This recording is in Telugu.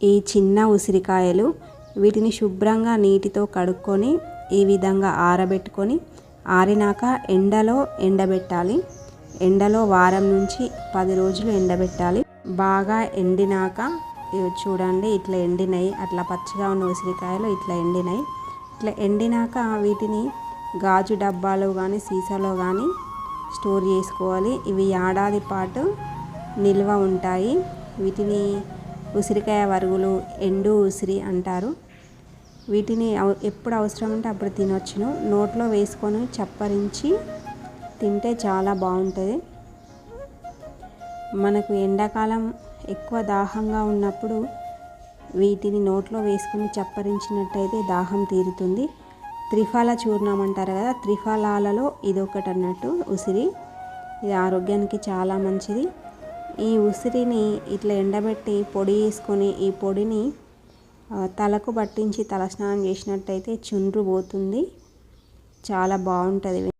ఈ చిన్న ఉసిరికాయలు వీటిని శుభ్రంగా నీటితో కడుక్కొని ఈ విధంగా ఆరబెట్టుకొని ఆరినాక ఎండలో ఎండబెట్టాలి. ఎండలో వారం నుంచి పది రోజులు ఎండబెట్టాలి. బాగా ఎండినాక చూడండి ఇట్లా ఎండినాయి. అట్లా పచ్చిగా ఉన్న ఉసిరికాయలు ఇట్లా ఎండినాయి. ఇట్లా ఎండినాక వీటిని గాజు డబ్బాలో కానీ సీసాలో కానీ స్టోర్ చేసుకోవాలి. ఇవి ఏడాది పాటు నిల్వ ఉంటాయి. వీటిని ఉసిరికాయ వరుగులు ఎండు ఉసిరి అంటారు. వీటిని ఎప్పుడు అవసరం ఉంటే అప్పుడు తినొచ్చును. నోట్లో వేసుకొని చప్పరించి తింటే చాలా బాగుంటుంది. మనకు ఎండాకాలం ఎక్కువ దాహంగా ఉన్నప్పుడు వీటిని నోట్లో వేసుకుని చప్పరించినట్టయితే దాహం తీరుతుంది. త్రిఫల చూర్ణం అంటారు కదా త్రిఫలాలలో ఇది ఒకటి అన్నట్టు ఉసిరి. ఇది ఆరోగ్యానికి చాలా మంచిది. ఈ ఉసిరిని ఇట్లా ఎండబెట్టి పొడి వేసుకొని ఈ పొడిని తలకు పట్టించి తలస్నానం చేసినట్టయితే చుండ్రు పోతుంది. చాలా బాగుంటుంది.